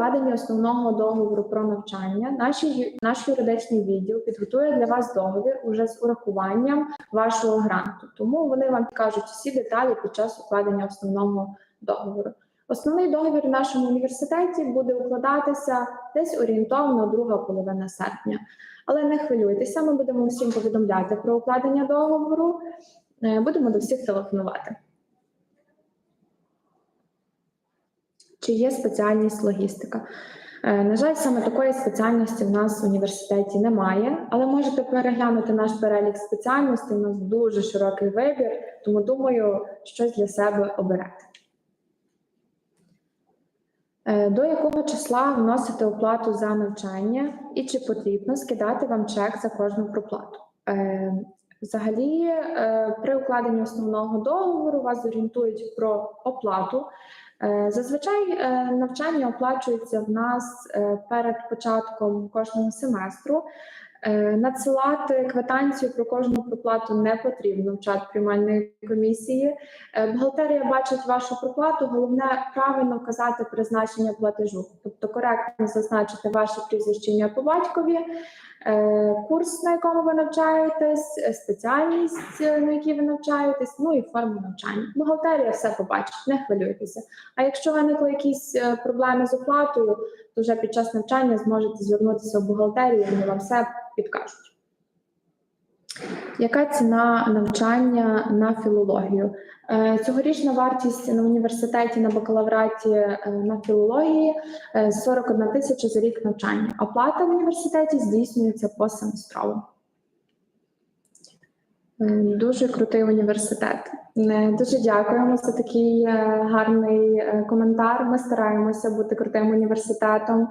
укладенні основного договору про навчання наш, ю- наш юридичний відділ підготує для вас договір уже з урахуванням вашого гранту. Тому вони вам кажуть всі деталі під час укладення основного договору. Основний договір в нашому університеті буде укладатися десь орієнтовно друга половина серпня. Але не хвилюйтеся, ми будемо всім повідомляти про укладення договору. Е, Будемо до всіх телефонувати. Чи є спеціальність логістика? Е, На жаль, саме такої спеціальності в нас в університеті немає, але можете переглянути наш перелік спеціальностей. У нас дуже широкий вибір, тому думаю, щось для себе оберете. Е, До якого числа вносити оплату за навчання і чи потрібно скидати вам чек за кожну проплату? Е, Взагалі, при укладенні основного договору вас орієнтують про оплату. Е, Зазвичай е, навчання оплачується в нас е, перед початком кожного семестру. Надсилати квитанцію про кожну проплату не потрібно в чат приймальної комісії. Бухгалтерія бачить вашу проплату. Головне правильно вказати призначення платежу, тобто коректно зазначити ваше прізвище по батькові, курс, на якому ви навчаєтесь, е, спеціальність, е, на якій ви навчаєтесь, ну і форму навчання. Бухгалтерія все побачить, не хвилюйтеся. А якщо виникли якісь е, проблеми з оплатою, то вже під час навчання зможете звернутися в бухгалтерію, вони вам все підкажуть. Яка ціна навчання на філологію? Е, Цьогорічна вартість на університеті на бакалавраті е, на філології е, 41 тисяча за рік навчання. Оплата в університеті здійснюється посеместрово. Е, Дуже крутий університет. Е, Дуже дякуємо за такий е, гарний е, коментар. Ми стараємося бути крутим університетом.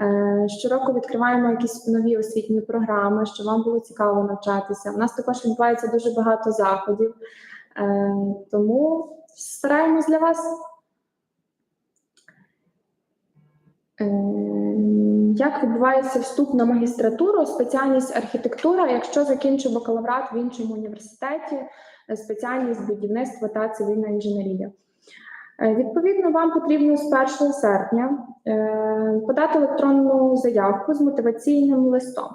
Е, Щороку відкриваємо якісь нові освітні програми, щоб вам було цікаво навчатися. У нас також відбувається дуже багато заходів, Е, тому стараємось для вас. Е, Як відбувається вступ на магістратуру, спеціальність архітектура, якщо закінчу бакалаврат в іншому університеті, е, спеціальність будівництва та цивільна інженерія? Е, Відповідно, вам потрібно з 1 серпня е, подати електронну заявку з мотиваційним листом.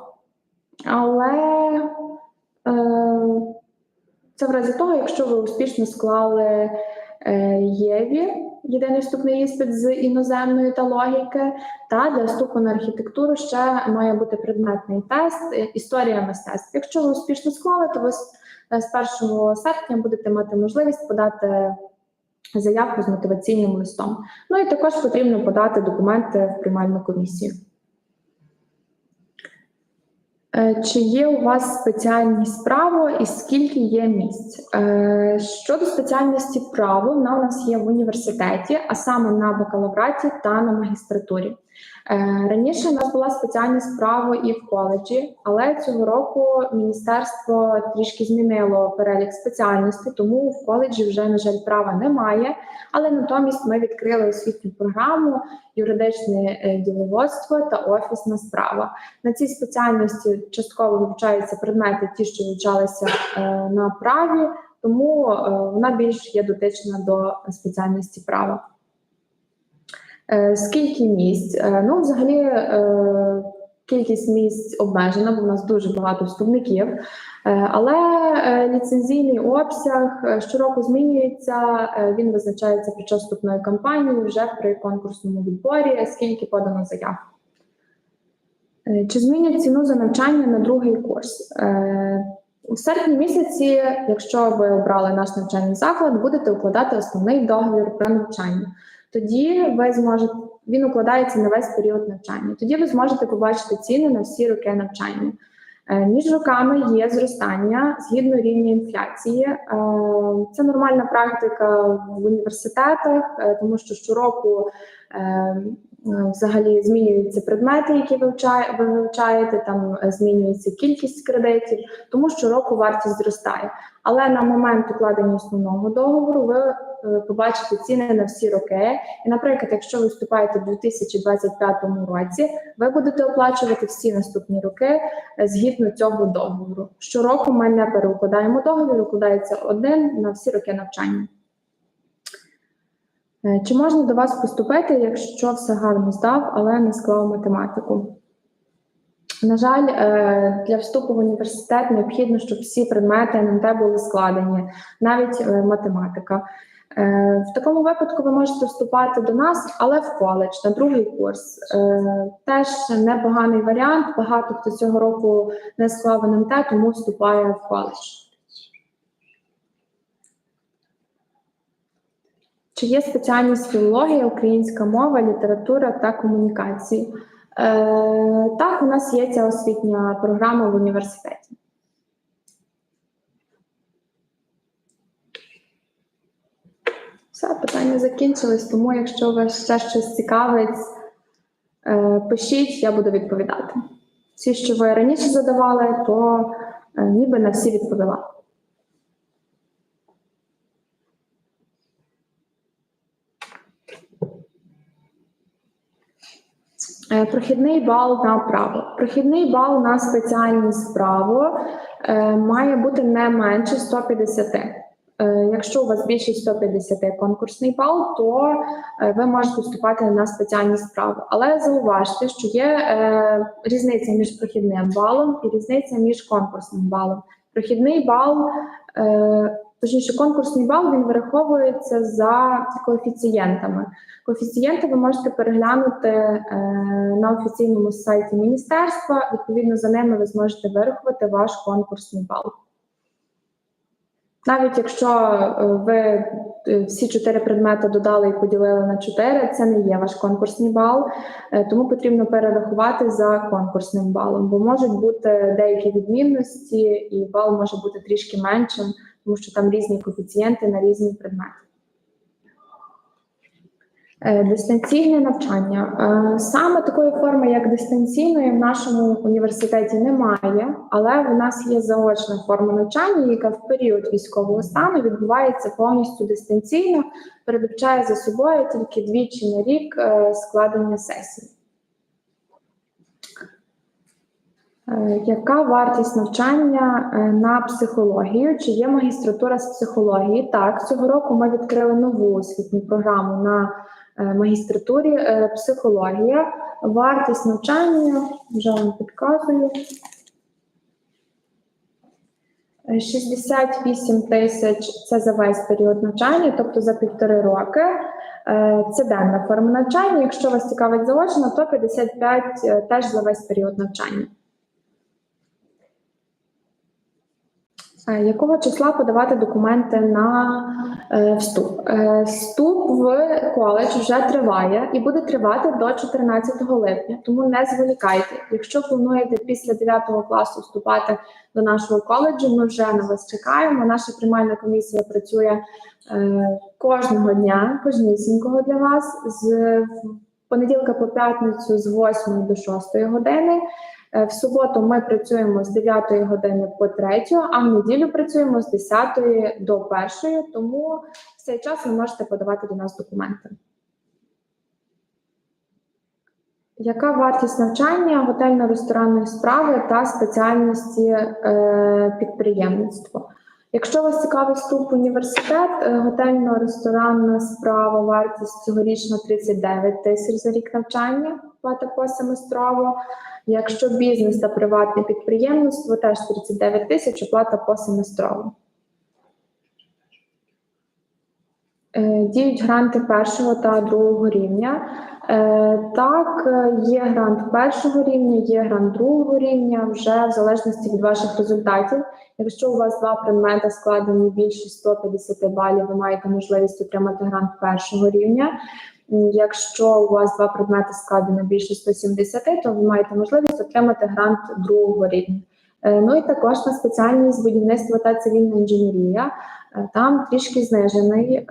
Але е, це в разі того, якщо ви успішно склали е, ЄВІ, єдиний вступний іспит з іноземної та логіки, та для вступу на архітектуру ще має бути предметний тест е, історія мистецтв. Якщо ви успішно склали, то ви з е, з 1 серпня будете мати можливість подати заявку з мотиваційним листом. Ну і також потрібно подати документи в приймальну комісію. Е, Чи є у вас спеціальність право і скільки є місць? Е, Щодо спеціальності право, вона у нас є в університеті, а саме на бакалавраті та на магістратурі. Е, Раніше у нас була спеціальність право і в коледжі, але цього року міністерство трішки змінило перелік спеціальностей, тому в коледжі вже, на жаль, права немає. Але натомість ми відкрили освітню програму юридичне е, діловодство та офісна справа. На цій спеціальності частково вивчаються предмети, ті, що вивчалися е, на праві, тому вона більш є дотична до спеціальності права. Е, Скільки місць? Е, Ну, взагалі, е, кількість місць обмежена, бо в нас дуже багато вступників. Але ліцензійний обсяг щороку змінюється. Він визначається під час вступної кампанії вже при конкурсному відборі, скільки подано заяв. Чи змінять ціну за навчання на другий курс? У серпні місяці, якщо ви обрали наш навчальний заклад, будете укладати основний договір про навчання. Тоді ви зможете він укладається на весь період навчання. Тоді ви зможете побачити ціни на всі роки навчання. Е, Між роками є зростання згідно рівня інфляції. Е, Це нормальна практика в університетах, е, тому що щороку взагалі змінюються предмети, які ви вивчаєте, там е, змінюється кількість кредитів, тому щороку вартість зростає. Але на момент укладення основного договору ви е, побачите ціни на всі роки. І, наприклад, якщо ви вступаєте в 2025 році, ви будете оплачувати всі наступні роки е, згідно цього договору. Щороку ми не переукладаємо договір, укладається один на всі роки навчання. Е, Чи можна до вас поступити, якщо все гарно здав, але не склав математику? На жаль, е, для вступу в університет необхідно, щоб всі предмети НМТ були складені, навіть е, математика. В такому випадку ви можете вступати до нас, але в коледж на другий курс. Теж непоганий варіант. Багато хто цього року не склав НМТ, тому вступає в коледж. Чи є спеціальність філологія, українська мова, література та комунікації? Е, так, у нас є ця освітня програма в університеті. Все, питання закінчились, тому якщо вас ще щось цікавить, е, пишіть, я буду відповідати. Всі, що ви раніше задавали, то е, ніби на всі відповіла. Е, Прохідний бал на право. Прохідний бал на спеціальність право е, має бути не менше 150. Е, Якщо у вас більше 150 конкурсний бал, то е, ви можете вступати на спеціальність право. Але зауважте, що є різниця між прохідним балом і різниця між конкурсним балом. Прохідний бал, точніше, конкурсний бал він вираховується за коефіцієнтами. Коефіцієнти ви можете переглянути е, на офіційному сайті міністерства. Відповідно, за ними ви зможете вирахувати ваш конкурсний бал. Навіть якщо е, ви е, всі чотири предмети додали і поділили на чотири, це не є ваш конкурсний бал, е, тому потрібно перерахувати за конкурсним балом, бо можуть бути деякі відмінності, і бал може бути трішки меншим, тому що там різні коефіцієнти на різні предмети. Е, Дистанційне навчання. Е, Саме такої форми, як дистанційної, в нашому університеті немає, але в нас є заочна форма навчання, яка в період військового стану відбувається повністю дистанційно, передбачає за собою тільки двічі на рік е, складення сесій. Е, Яка вартість навчання е, на психологію? Чи є магістратура з психології? Так, цього року ми відкрили нову освітню програму на е, магістратурі е, психологія. Вартість навчання вже вам підказую. Е, 68 тисяч це за весь період навчання, тобто за півтори роки. Е, Це денна форма навчання. Якщо вас цікавить заочно, то 55 е, теж за весь період навчання. Якого числа подавати документи на е, вступ? Е, вступ в коледж вже триває і буде тривати до 14 липня, тому не зволікайте. Якщо плануєте після 9 класу вступати до нашого коледжу, ми вже на вас чекаємо. Наша приймальна комісія працює е, кожного дня, кожнісінького для вас з понеділка по п'ятницю з 8 до 6 години. Е, В суботу ми працюємо з 9 години по 3, а в неділю працюємо з 10 до 1, тому в цей час ви можете подавати до нас документи. Яка вартість навчання готельно-ресторанної справи та спеціальності е, підприємництво? Якщо вас цікавить вступ в університет, е, готельно-ресторанна справа, вартість цьогорічно 39 тисяч за рік навчання, плата посеместрово. Якщо бізнес та приватне підприємництво, теж 39 тисяч, оплата посеместрово. Е, Діють гранти першого та другого рівня. Е, Так, є грант першого рівня, є грант другого рівня, вже в залежності від ваших результатів. Якщо у вас два предмети складені більше 150 балів, ви маєте можливість отримати грант першого рівня. Якщо у вас два предмети складено більше 170, то ви маєте можливість отримати грант другого рівня. Е, Ну і також на спеціальність будівництва та цивільна інженерія. Е, Там трішки знижений е,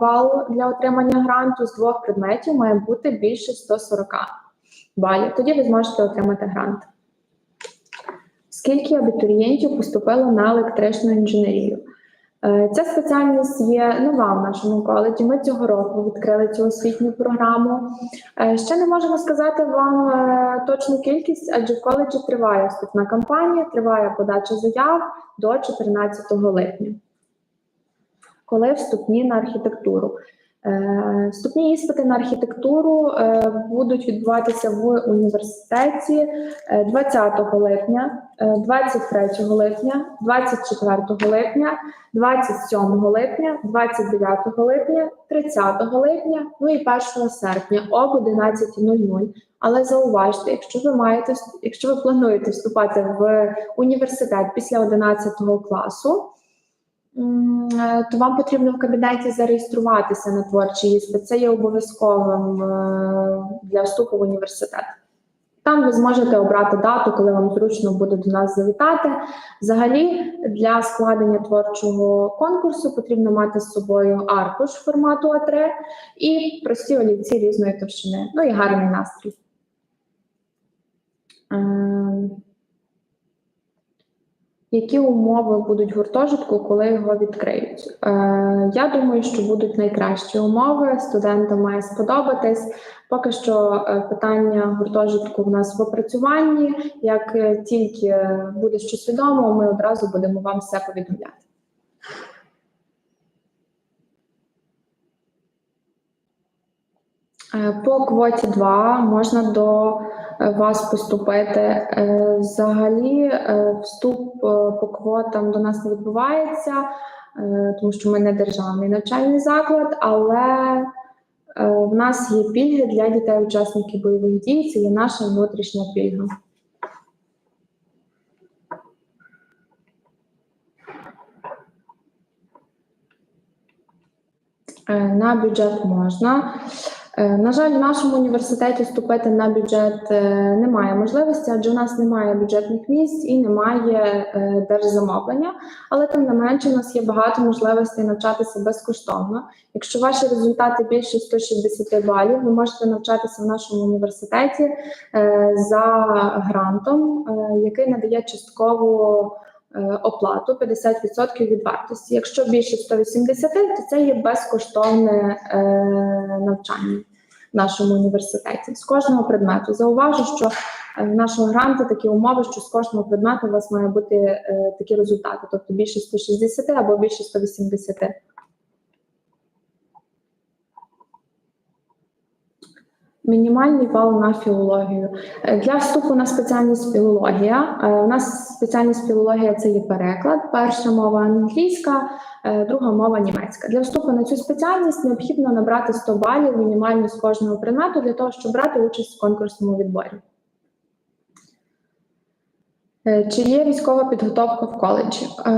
бал для отримання гранту з двох предметів має бути більше 140 балів. Тоді ви зможете отримати грант. Скільки абітурієнтів поступило на електричну інженерію? Е, Ця спеціальність є нова в нашому коледжі. Ми цього року відкрили цю освітню програму. Е, Ще не можемо сказати вам е, точну кількість, адже в коледжі триває вступна кампанія, триває подача заяв до 14 липня. Коли вступні на архітектуру? Е, Вступні іспити на архітектуру е, будуть відбуватися в університеті е, 20 липня, е, 23 липня, 24 липня, 27 липня, 29 липня, 30 липня, ну і 1 серпня об 11.00. Але зауважте, якщо ви маєте якщо ви плануєте вступати в університет після 11 класу, то вам потрібно в кабінеті зареєструватися на творчий іспит. Це є обов'язковим е, для вступу в університет. Там ви зможете обрати дату, коли вам зручно буде до нас завітати. Взагалі, для складення творчого конкурсу потрібно мати з собою аркуш формату А3 і прості олівці різної товщини. Ну і гарний настрій. Які умови будуть гуртожитку, коли його відкриють? Е, я думаю, що будуть найкращі умови. Студентам має сподобатись. Поки що е, питання гуртожитку в нас в опрацюванні. Як е, тільки буде щось відомо, ми одразу будемо вам все повідомляти. По квоті 2 можна до е, вас поступити. Е, Взагалі, е, вступ е, по квотам до нас не відбувається, е, тому що ми не державний навчальний заклад, але е, в нас є пільги для дітей-учасників бойових дій. Це є наша внутрішня пільга. Е, На бюджет можна. Е, На жаль, в нашому університеті вступити на бюджет е, немає можливості, адже у нас немає бюджетних місць і немає е, держзамовлення. Але тим не менше, у нас є багато можливостей навчатися безкоштовно. Якщо ваші результати більше 160 балів, ви можете навчатися в нашому університеті за грантом, який надає часткову е, оплату 50% від вартості. Якщо більше 180, то це є безкоштовне е, навчання в нашому університеті з кожного предмету. Зауважу, що е, в нашого гранту такі умови, що з кожного предмету у вас має бути е, такі результати, тобто більше 160 або більше 180. Мінімальний бал на філологію. Е, Для вступу на спеціальність філологія. е, У нас спеціальність філологія це є переклад. Перша мова англійська, е, друга мова німецька. Для вступу на цю спеціальність необхідно набрати 100 балів мінімально з кожного предмету для того, щоб брати участь в конкурсному відборі. Е, Чи є військова підготовка в коледжі? Е,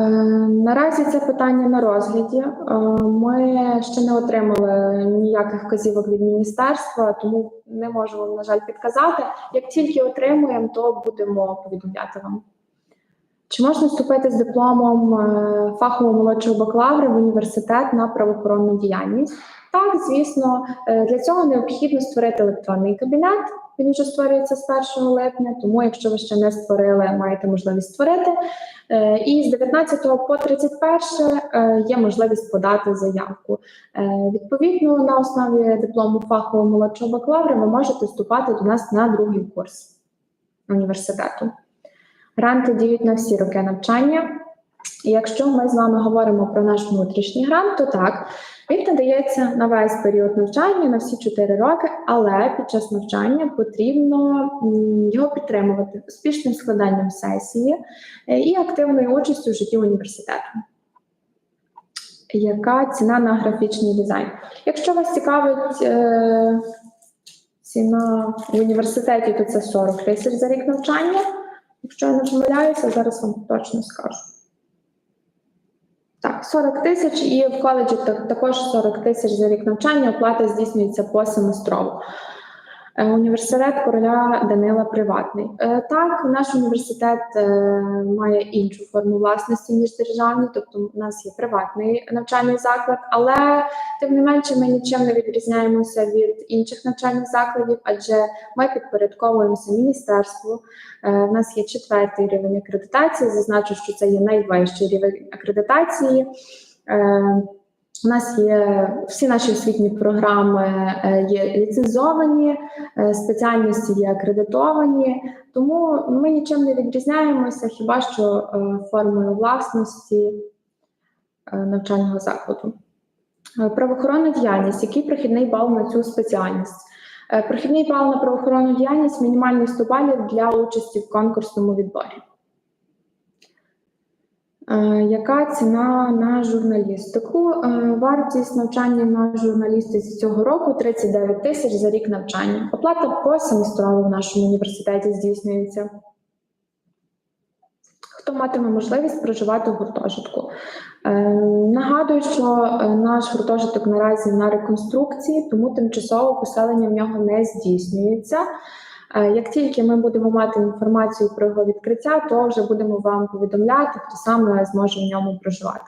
Наразі це питання на розгляді. Е, Ми ще не отримали ніяких вказівок від міністерства, тому не можу вам, на жаль, підказати. Як тільки отримуємо, то будемо повідомляти вам. Чи можна вступити з дипломом фахового молодшого бакалавра в університет на правоохоронну діяльність? Так, звісно, для цього необхідно створити електронний кабінет. Він вже створюється з 1 липня, тому якщо ви ще не створили, маєте можливість створити. Е, І з 19 по 31 е, є можливість подати заявку. Е, Відповідно, на основі диплому фахового молодшого бакалавра ви можете вступати до нас на другий курс університету. Гранти діють на всі роки навчання. І якщо ми з вами говоримо про наш внутрішній грант, то так, він надається на весь період навчання на всі 4 роки, але під час навчання потрібно його підтримувати успішним складанням сесії е, і активною участю в житті університету. Яка ціна на графічний дизайн? Якщо вас цікавить е, ціна в університеті, то це 40 тисяч за рік навчання. Якщо я не помиляюся, зараз вам точно скажу. Так, 40 тисяч, і в коледжі так- також 40 тисяч за рік навчання. Оплата здійснюється посеместрово. Е, Університет короля Данила приватний. Е, Так, наш університет е, має іншу форму власності ніж державний, тобто у нас є приватний навчальний заклад, але тим не менше ми нічим не відрізняємося від інших навчальних закладів, адже ми підпорядковуємося міністерству. Е, У нас є четвертий рівень акредитації. Зазначу, що це є найвищий рівень акредитації. У нас є всі наші освітні програми е, є ліцензовані, е, спеціальності є акредитовані, тому ми нічим не відрізняємося, хіба що е, формою власності навчального закладу. Правоохоронна діяльність. Який прохідний бал на цю спеціальність? Прохідний бал на правоохоронну діяльність мінімальний 100 балів для участі в конкурсному відборі. Е, Яка ціна на журналістику? Е, Вартість навчання на журналістиці цього року 39 тисяч за рік навчання. Оплата по семестрову в нашому університеті здійснюється. Хто матиме можливість проживати в гуртожитку? Е, Нагадую, що наш гуртожиток наразі на реконструкції, тому тимчасове поселення в нього не здійснюється. Як тільки ми будемо мати інформацію про його відкриття, то вже будемо вам повідомляти, хто саме зможе в ньому проживати.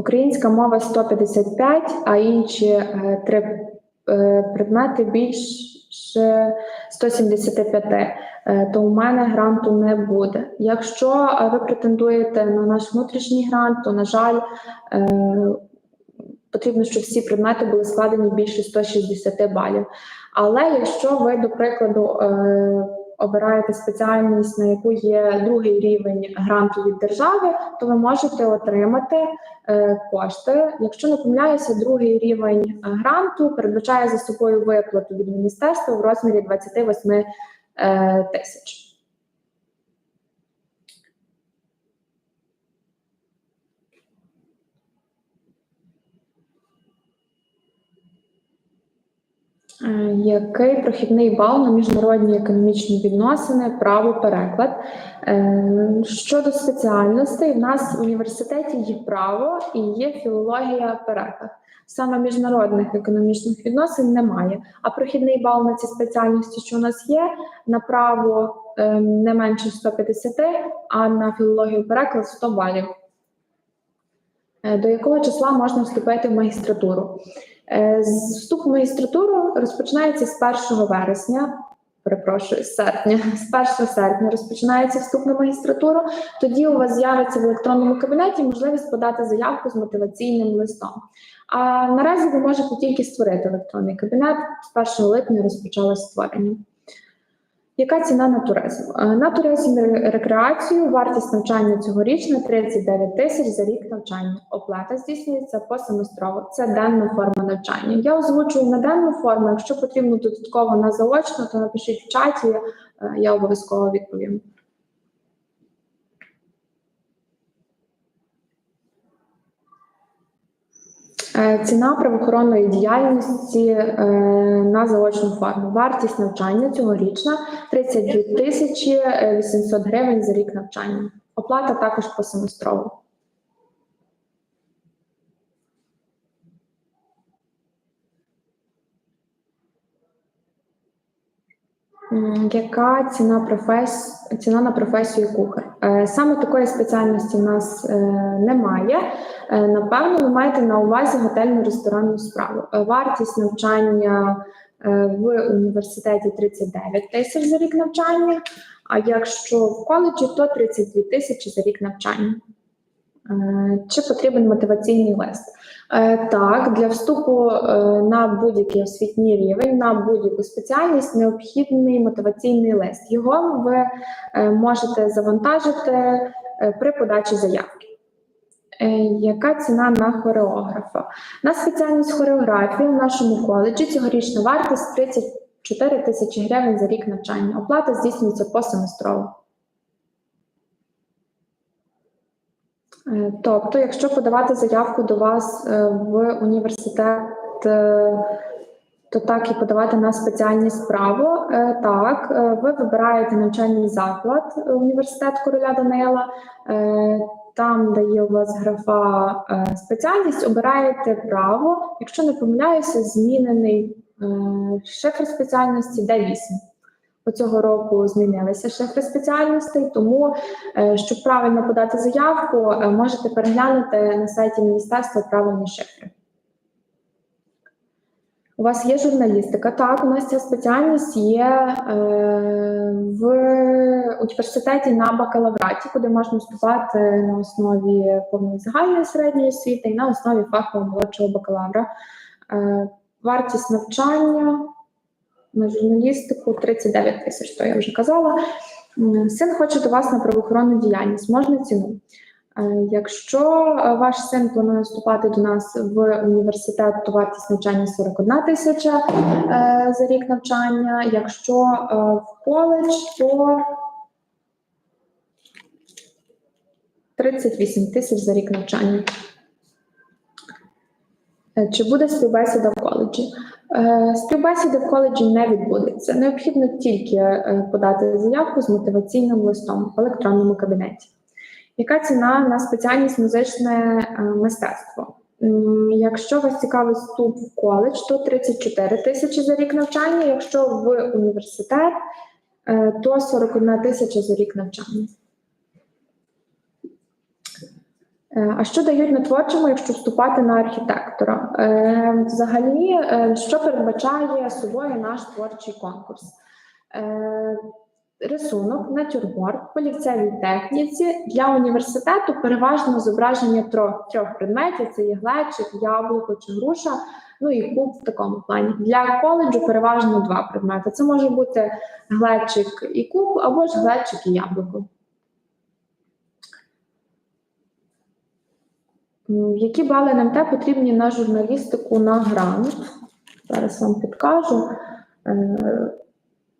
Українська мова 155, а інші е, три е, предмети більше 175. Е, То у мене гранту не буде. Якщо ви претендуєте на наш внутрішній грант, то на жаль, потрібно, щоб всі предмети були складені більше 160 балів. Але якщо ви, до прикладу, е, обираєте спеціальність, на яку є другий рівень гранту від держави, то ви можете отримати е, кошти. Якщо не помиляюся, другий рівень е, гранту передбачає за собою виплату від міністерства в розмірі 28 е, тисяч. Який прохідний бал на міжнародні економічні відносини, право, переклад? Е, Щодо спеціальностей, в нас в університеті є право і є філологія, переклад. Саме міжнародних економічних відносин немає. А прохідний бал на ці спеціальності, що у нас є, на право е, не менше 150, а на філологію переклад 100 балів. Е, До якого числа можна вступити в магістратуру? Е, Вступ в магістратуру розпочинається з 1 вересня. Перепрошую, з серпня. З 1 серпня розпочинається вступ на магістратуру. Тоді у вас з'явиться в електронному кабінеті можливість подати заявку з мотиваційним листом. А наразі ви можете тільки створити електронний кабінет. З 1 липня розпочалось створення. Яка ціна на туризм? Е, На туризм рекреацію вартість навчання цьогорічна 39 тисяч за рік навчання. Оплата здійснюється посеместрово. Це денна форма навчання. Я озвучую на денну форму. Якщо потрібно додатково на заочно, то напишіть в чаті, е, я обов'язково відповім. Ціна правоохоронної діяльності е, на заочну форму. Вартість навчання цьогорічна 32 тисячі е, 800 гривень за рік навчання. Оплата також посеместрово. М, Яка ціна профес... ціна на професію кухар? Е, Саме такої спеціальності в нас е, немає. Е, Напевно, ви маєте на увазі готельну ресторанну справу. Вартість навчання в університеті 39 тисяч за рік навчання. А якщо в коледжі, то 32 тисячі за рік навчання. Е, Чи потрібен мотиваційний лист? Е, Так, для вступу е, на будь-який освітній рівень, на будь-яку спеціальність необхідний мотиваційний лист. Його ви можете завантажити при подачі заявки. Яка ціна на хореографа? На спеціальність хореографії в нашому коледжі цьогорічна вартість 34 тисячі гривень за рік навчання. Оплата здійснюється посеместрово. Тобто, якщо подавати заявку до вас е, в університет, е, то так і подавати на спеціальність право. Е, Так, е, ви вибираєте навчальний заклад, е, університет короля Данила. Е, Там, де є у вас графа е, спеціальність, обираєте право. Якщо не помиляюся, змінений е, шифр спеціальності Д8. Цього року змінилися шифри спеціальностей, тому Е, Щоб правильно подати заявку, е, можете переглянути на сайті міністерства правильні шифри. У вас є журналістика? Так, у нас ця спеціальність є е, в університеті на бакалавраті, куди можна вступати на основі повної загальної середньої освіти і на основі фахового молодшого бакалавра. Вартість навчання на журналістику 39 тисяч, то я вже казала. Син хоче до вас на правоохоронну діяльність. Можна ціну? Е, Якщо е, ваш син планує вступати до нас в університет, то вартість навчання 41 тисяча е, за рік навчання. Якщо в коледж, то 38 тисяч за рік навчання. Чи буде співбесіда в коледжі? Е, Співбесіди в коледжі не відбудеться. Необхідно тільки е, подати заявку з мотиваційним листом в електронному кабінеті. Яка ціна на спеціальність музичне е, мистецтво? Якщо вас цікавить вступ в коледж, то 34 тисячі за рік навчання. Якщо в університет, то 41 тисяча за рік навчання. Е, А що дають на творчому, якщо вступати на архітектора? Е, Взагалі, е, що передбачає собою наш творчий конкурс? Е, Рисунок, натюрморт, по ліцевій техніці для університету переважно зображення трьох, трьох предметів: це є глечик, яблуко чи груша. Ну і куб в такому плані. Для коледжу переважно два предмети. Це може бути глечик і куб, або ж глечик і яблуко. Які бали НМТ потрібні на журналістику на грант? Зараз вам підкажу. Е,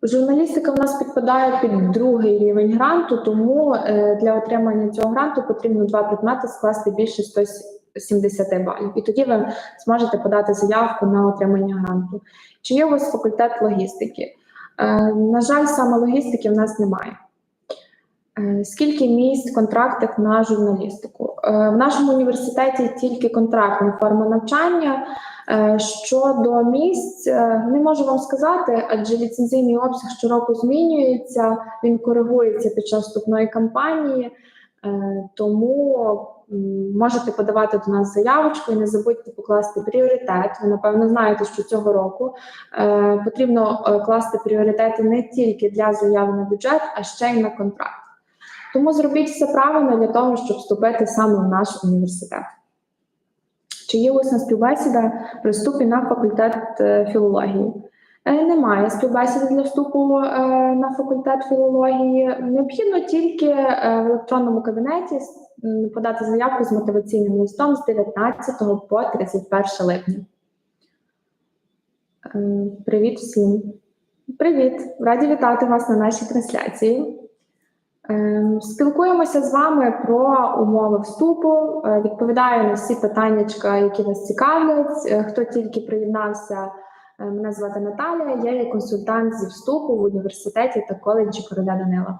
Журналістика в нас підпадає під другий рівень гранту, тому е, для отримання цього гранту потрібно два предмети скласти більше 170 балів. І тоді ви зможете подати заявку на отримання гранту. Чи є у вас факультет логістики? Е, На жаль, саме логістики в нас немає. Е, Скільки місць контрактних на журналістику? Е, В нашому університеті тільки контрактна форма навчання. Е, Щодо місць, не можу вам сказати, адже ліцензійний обсяг щороку змінюється, він коригується під час вступної кампанії, тому можете подавати до нас заявочку і не забудьте покласти пріоритет. Ви напевно знаєте, що цього року потрібно класти пріоритети не тільки для заяви на бюджет, а ще й на контракт. Тому зробіть все правильно для того, щоб вступити саме в наш університет. Чи є усна співбесіда при вступі на факультет е, філології? Е, Немає співбесіди для вступу е, на факультет філології. Необхідно тільки в електронному кабінеті подати заявку з мотиваційним листом з 19 по 31 липня. Е, Привіт всім. Привіт! Раді вітати вас на нашій трансляції. Е, Спілкуємося з вами про умови вступу. Е, Відповідаю на всі питання, які вас цікавлять. Е, Хто тільки приєднався, е, мене звати Наталія. Я є консультант зі вступу в університеті та коледжі короля Данила.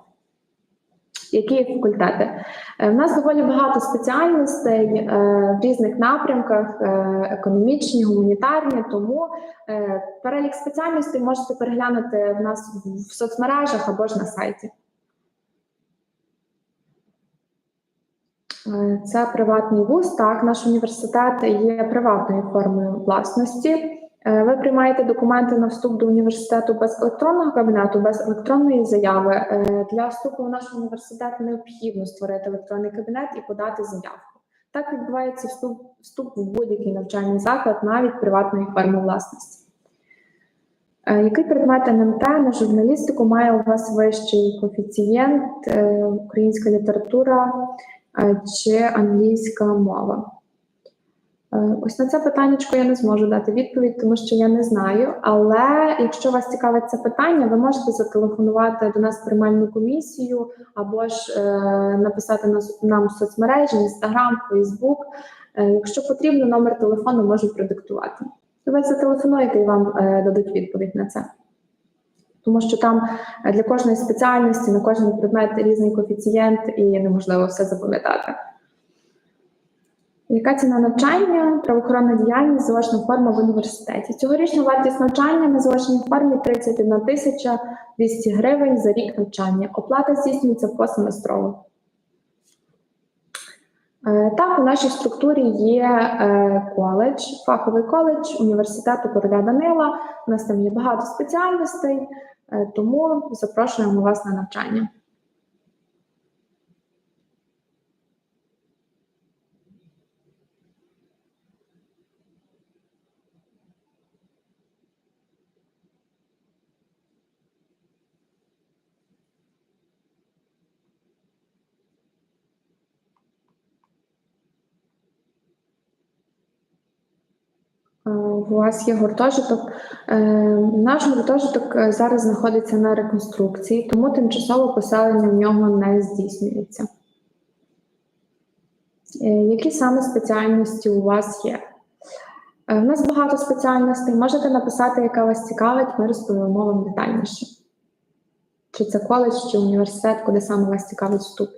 Які факультети? В нас доволі багато спеціальностей в різних напрямках, економічні, гуманітарні. Тому перелік спеціальностей можете переглянути в нас в соцмережах або ж на сайті. Це приватний вуз. Так, наш університет є приватною формою власності. Е, Ви приймаєте документи на вступ до університету без електронного кабінету, без електронної заяви. Е, Для вступу в наш університет необхідно створити електронний кабінет і подати заявку. Так відбувається вступ, вступ в будь-який навчальний заклад, навіть приватної форми власності. Е, Який предмет НМТ на журналістику має у вас вищий коефіцієнт, е, українська література е, чи англійська мова? Е, Ось на це питання я не зможу дати відповідь, тому що я не знаю. Але якщо вас цікавить це питання, ви можете зателефонувати до нас в приймальну комісію або ж е, написати нас нам в соцмережі, Інстаграм, Фейсбук. Е, якщо потрібно, номер телефону можу продиктувати. Ви зателефонуєте і вам е, дадуть відповідь на це. Тому що там е, для кожної спеціальності на кожен предмет різний коефіцієнт і неможливо все запам'ятати. Яка ціна навчання, правоохоронна діяльність, заочна форма в університеті? Цьогорічна вартість навчання на заочній формі 31 тисяча 200 гривень за рік навчання. Оплата здійснюється посеместрово. Е, Так, у нашій структурі є е, коледж, фаховий коледж університету короля Данила. У нас там є багато спеціальностей, е, тому запрошуємо вас на навчання. У вас є гуртожиток. Е, Наш гуртожиток е, зараз знаходиться на реконструкції, тому тимчасове поселення в нього не здійснюється. Е, Які саме спеціальності у вас є? Е, У нас багато спеціальностей. Можете написати, яка вас цікавить, ми розповімо вам детальніше. Чи це коледж, чи університет, куди саме вас цікавить вступ?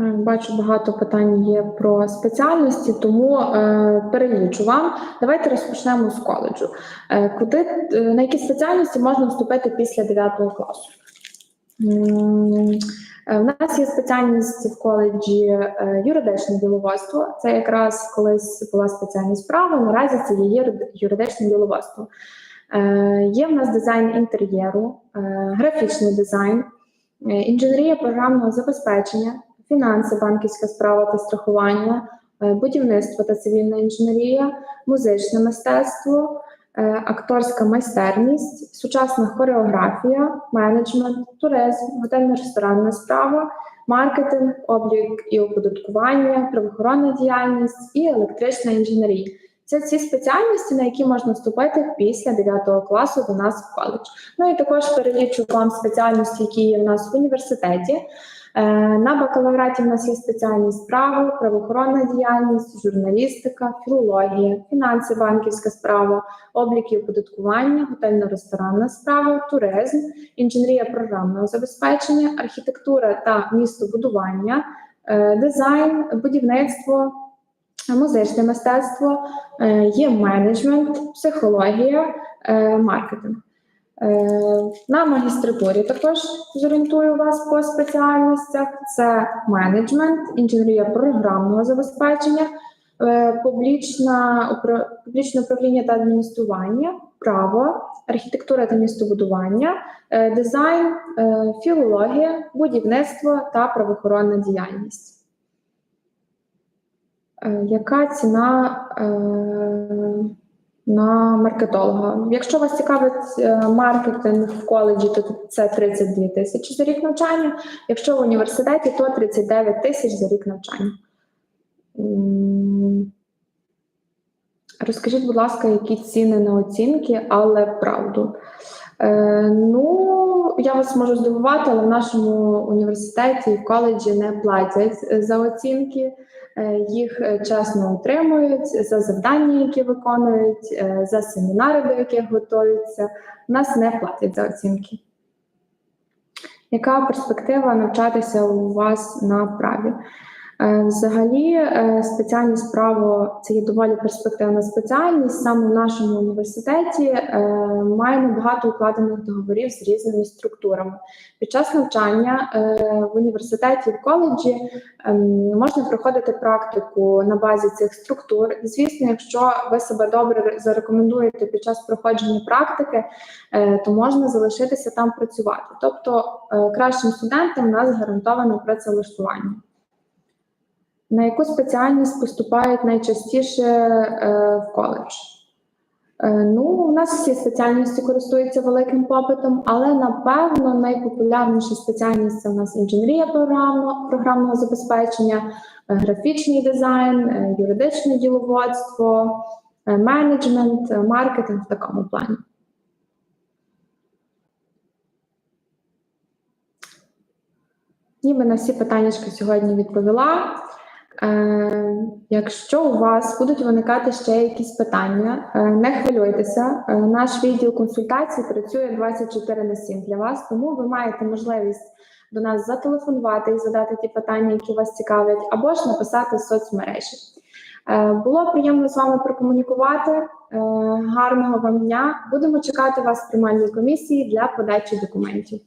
Е, Бачу, багато питань є про спеціальності, тому е, перелічу вам. Давайте розпочнемо з коледжу. Е, куди, е, на які спеціальності можна вступити після 9 класу? М, е, нас є спеціальність в коледжі е, юридичне діловодство. Це якраз колись була спеціальність права, наразі це є юридичне діловодство. Є в нас дизайн інтер'єру, графічний дизайн, інженерія програмного забезпечення, фінанси, банківська справа та страхування, е, будівництво та цивільна інженерія, музичне мистецтво, е, акторська майстерність, сучасна хореографія, менеджмент, туризм, готельно-ресторанна справа, маркетинг, облік і оподаткування, правоохоронна діяльність і електрична інженерія. Це ці спеціальності, на які можна вступити після 9 класу до нас в коледж. Ну і також перелічу вам спеціальності, які є в нас в університеті. Е, На бакалавраті в нас є спеціальність право, правоохоронна діяльність, журналістика, філологія, фінанси, банківська справа, облік і оподаткування, готельно-ресторанна справа, туризм, інженерія програмного забезпечення, архітектура та містобудування, е, дизайн, будівництво, музичне мистецтво, е, є менеджмент, психологія, маркетинг. Е, На магістратурі також зорієнтую вас по спеціальностях: це менеджмент, інженерія програмного забезпечення, е, публічне управління та адміністрування, право, архітектура та містобудування, е, дизайн, філологія, будівництво та правоохоронна діяльність. Яка ціна на маркетолога? Якщо вас цікавить е, маркетинг в коледжі, то це 32 тисячі за рік навчання. Якщо в університеті, то 39 тисяч за рік навчання. Розкажіть, будь ласка, які ціни на оцінки, але правду. Е, ну, я вас можу здивувати, але в нашому університеті і коледжі не платять е, за оцінки. Е, Їх чесно утримують за завдання, які виконують, за семінари, до яких готуються. Нас не платять за оцінки. Яка перспектива навчатися у вас на праві? Е, Взагалі, е, спеціальність право це є доволі перспективна спеціальність. Саме в нашому університеті е, маємо багато укладених договорів з різними структурами. Під час навчання в університеті в коледжі ем, можна проходити практику на базі цих структур. Звісно, якщо ви себе добре зарекомендуєте під час проходження практики, то можна залишитися там працювати. Тобто кращим студентам у нас гарантовано працевлаштування. На яку спеціальність поступають найчастіше е, в коледж? Е, ну, у нас всі спеціальності користуються великим попитом, але напевно найпопулярніша спеціальність це у нас інженерія програмного, програмного забезпечення, е, графічний дизайн, юридичне діловодство, менеджмент, маркетинг в такому плані. Ніби на всі питання сьогодні відповіла. Е, якщо у вас будуть виникати ще якісь питання, е, не хвилюйтеся. Е, наш відділ консультацій працює 24 на 7 для вас, тому ви маєте можливість до нас зателефонувати і задати ті питання, які вас цікавлять, або ж написати в соцмережі. Було приємно з вами прокомунікувати. Гарного вам дня. Будемо чекати вас в приймальній комісії для подачі документів.